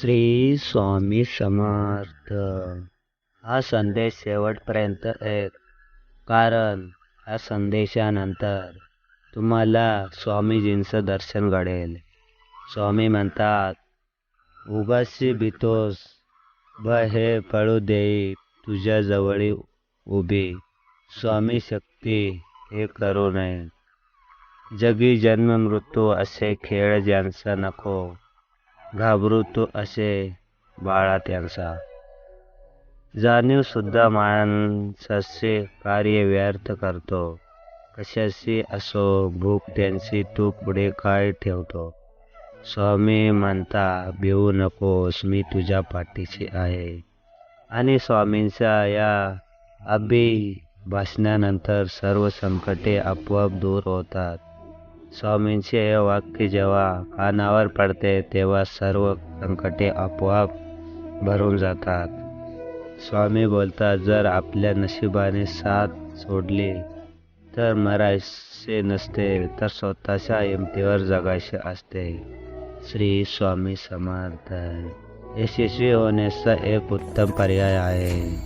श्री स्वामी समर्थ. हा संदेश शेवटपर्यंत ऐक कारण या संदेशानंतर तुम्हाला स्वामीजींचं दर्शन घडेल. स्वामी म्हणतात उगाशी भीतोस ब हे पळू देई तुझ्या जवळी उभी. स्वामी शक्ती हे करू नये. जगी जन्म मृत्यू असे खेळ ज्यांचा नको घाबरू असे बाळा त्यांचा. जाणीव सुद्धा माणसाचे कार्य व्यर्थ करतो. कशाशी असो भूक त्यांची तू पुढे काय ठेवतो? स्वामी म्हणता भिवू नकोस मी तुझ्या पाठीशी आहे. आणि स्वामींच्या या अभिभाषणानंतर सर्व संकटे आपोआप दूर होतात. स्वामींचे हे वाक्य जेव्हा कानावर पडते तेव्हा सर्व संकटे आपोआप भरून जातात. स्वामी बोलतात जर आपल्या नशिबाने साथ सोडली तर मरायचे नसते तर स्वतःच्या हिमतीवर जगायचे असते. श्री स्वामी समर्थ. यशस्वी होण्याचा एक उत्तम पर्याय आहे.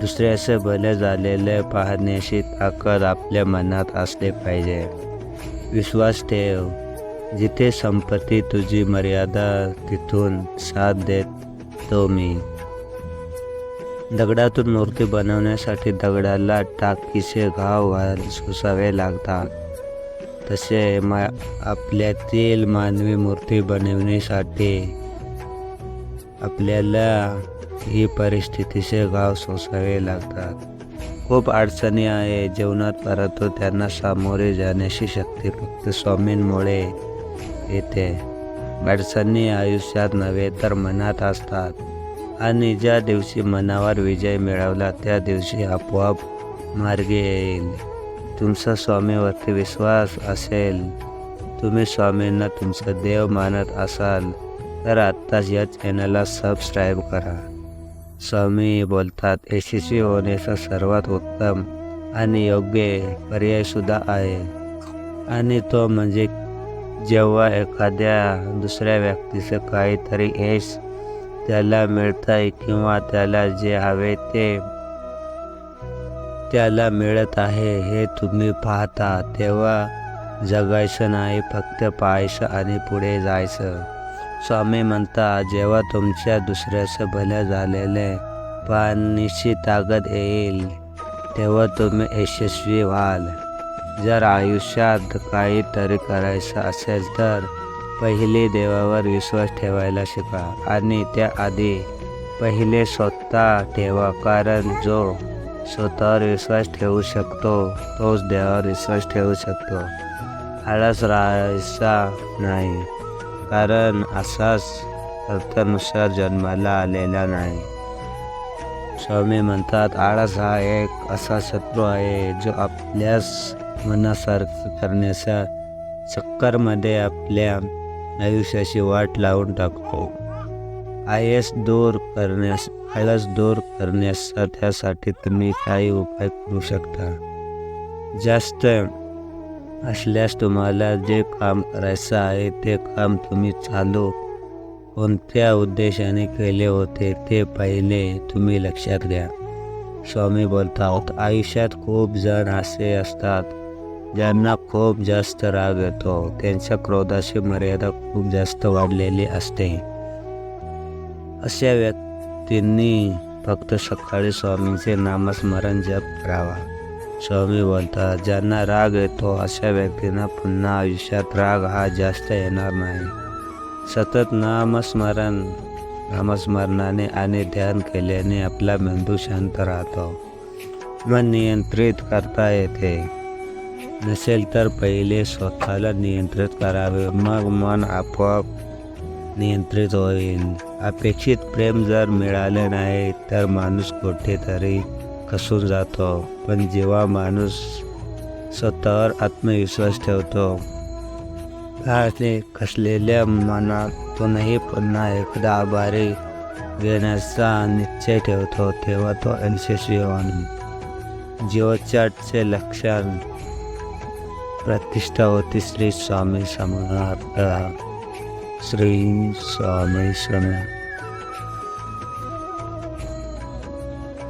दुसऱ्याचे भले झालेले पाहण्याची ताकद आपल्या मनात असले पाहिजे. विश्वास ठेव. जिथे संपत्ती तुझी मर्यादा तिथून साथ देत तो मी. दगडातून मूर्ती बनवण्यासाठी दगडाला टाकीचे घाव घाल सोसावे लागतात. तसे मा आपल्यातील मानवी मूर्ती बनवण्यासाठी आपल्याला ही परिस्थितीचे घाव सोसावे लागतात. खूप अडचणी आहे. जीवनात परंतु त्यांना सामोरे जाण्याची शक्ती फक्त स्वामींमुळे येते. अडचणी आयुष्यात नव्हे तर मनात असतात. आणि ज्या दिवशी मनावर विजय मिळवला त्या दिवशी आपोआप मार्गे येईल. तुमचा स्वामीवरती विश्वास असेल. तुम्ही स्वामींना तुमचं देव मानत असाल तर आत्ताच या चॅनलला सबस्क्राईब करा. स्वामी बोलतात यशस्वी होण्याचा सर्वात उत्तम आणि योग्य पर्यायसुद्धा आहे. आणि तो म्हणजे जेव्हा एखाद्या दुसऱ्या व्यक्तीचं काहीतरी यश त्याला मिळत आहे किंवा त्याला जे हवे ते त्याला मिळत आहे हे तुम्ही पाहता तेव्हा जगायचं नाही फक्त पाहायचं आणि पुढे जायचं. स्वामी म्हणता जेव्हा तुमच्या दुसऱ्याचं भलं झालेले निश्चित ताकद येईल तेव्हा तुम्ही यशस्वी व्हाल. जर आयुष्यात काहीतरी करायचं असेल तर पहिले देवावर विश्वास ठेवायला शिका आणि त्याआधी पहिले स्वतः ठेवा कारण जो स्वतःवर विश्वास ठेवू शकतो तोच देवावर विश्वास ठेवू शकतो. आळस राहायचा नाही. कारण असाच अर्थानुसार जन्माला आलेला नाही. स्वामी म्हणतात आळस हा एक असा शत्रू आहे जो आपल्यास मनासारखं करण्याच्या चक्करमध्ये आपल्या आयुष्याची वाट लावून टाकतो. आयस दूर करण्यास आळस दूर करण्याचा त्यासाठी तुम्ही काही उपाय करू शकता. जास्त असल्यास तुम्हाला जे काम करायचं आहे ते काम तुम्ही चालू कोणत्या उद्देशाने केले होते ते पहिले तुम्ही लक्षात घ्या. स्वामी बोलतात आयुष्यात खूप जण असे असतात ज्यांना खूप जास्त राग येतो. त्यांच्या क्रोधाची मर्यादा खूप जास्त वाढलेली असते. अशा व्यक्तींनी फक्त सकाळी स्वामींचे नामस्मरण जप करावा. स्वामी बोलतात ज्यांना राग येतो अशा व्यक्तींना पुन्हा आयुष्यात राग हा जास्त येणार नाही. सतत नामस्मरण नामस्मरणाने आणि ध्यान केल्याने आपला मेंदू शांत राहतो. मन नियंत्रित करता येते. नसेल तर पहिले स्वतःला नियंत्रित करावे मग मन आपोआप नियंत्रित होईल. अपेक्षित प्रेम जर मिळाले नाही तर माणूस कुठेतरी खसून जातो. पण जेव्हा माणूस स्वतःवर आत्मविश्वास ठेवतो आणि खसलेल्या मनातूनही पुन्हा एकदा आभारी घेण्याचा निश्चय ठेवतो तेव्हा तो यशस्वी होऊन जीवचाटचे लक्षण प्रतिष्ठा होती. श्री स्वामी समर्थ श्री स्वामी समर्थ